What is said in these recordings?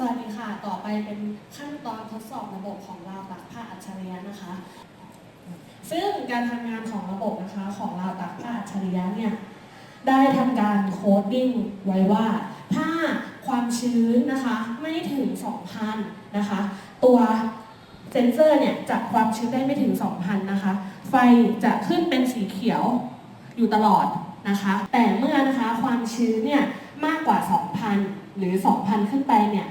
สวัสดีค่ะ ต่อไปเป็นขั้นตอนทดสอบระบบของราวตักผ้าอัจฉริยะนะคะ ซึ่งการทำงานของระบบนะคะของราวตักผ้าอัจฉริยะเนี่ย ได้ทำการโคดดิ้งไว้ว่า ถ้าความชื้นนะคะไม่ถึง 2,000 นะคะ ตัวเซนเซอร์เนี่ยจับความชื้นได้ไม่ถึง 2,000 นะคะ ไฟจะขึ้นเป็นสีเขียวอยู่ตลอดนะคะ แต่เมื่อนะคะความชื้นเนี่ยมากกว่า 2,000 หรือ 2,000 ขึ้นไปเนี่ย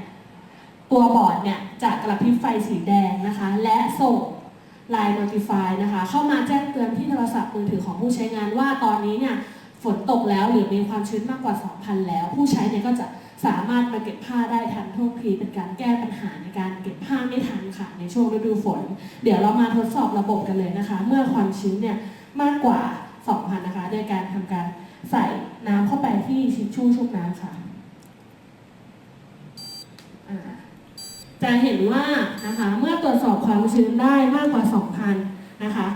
ตัวบอร์ดเนี่ยจะกระพริบไฟสีแดงนะคะ และส่ง Line Notify นะคะ เข้ามาแจ้งเตือนที่โทรศัพท์มือถือของผู้ใช้งานว่าตอนนี้เนี่ยฝนตกแล้วหรือมีความชื้นมากกว่า 2,000 แล้ว ผู้ใช้เนี่ยก็จะสามารถมาเก็บผ้าได้ทันท่วงทีเป็นการแก้ปัญหาในการเก็บผ้าไม่ทันค่ะในช่วงฤดูฝน เดี๋ยวเรามาทดสอบระบบกันเลยนะคะ เมื่อความชื้นเนี่ยมากกว่า 2,000 นะคะโดยการทำการใส่น้ำเข้าไปที่ชิชชู่ชุบน้ำค่ะอ่า จะเห็นว่านะคะเมื่อตรวจสอบความชื้นได้มากกว่า 2,000 นะคะ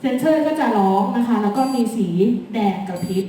เซนเซอร์ก็จะร้องนะคะ แล้วก็มีสีแดงกระพริบ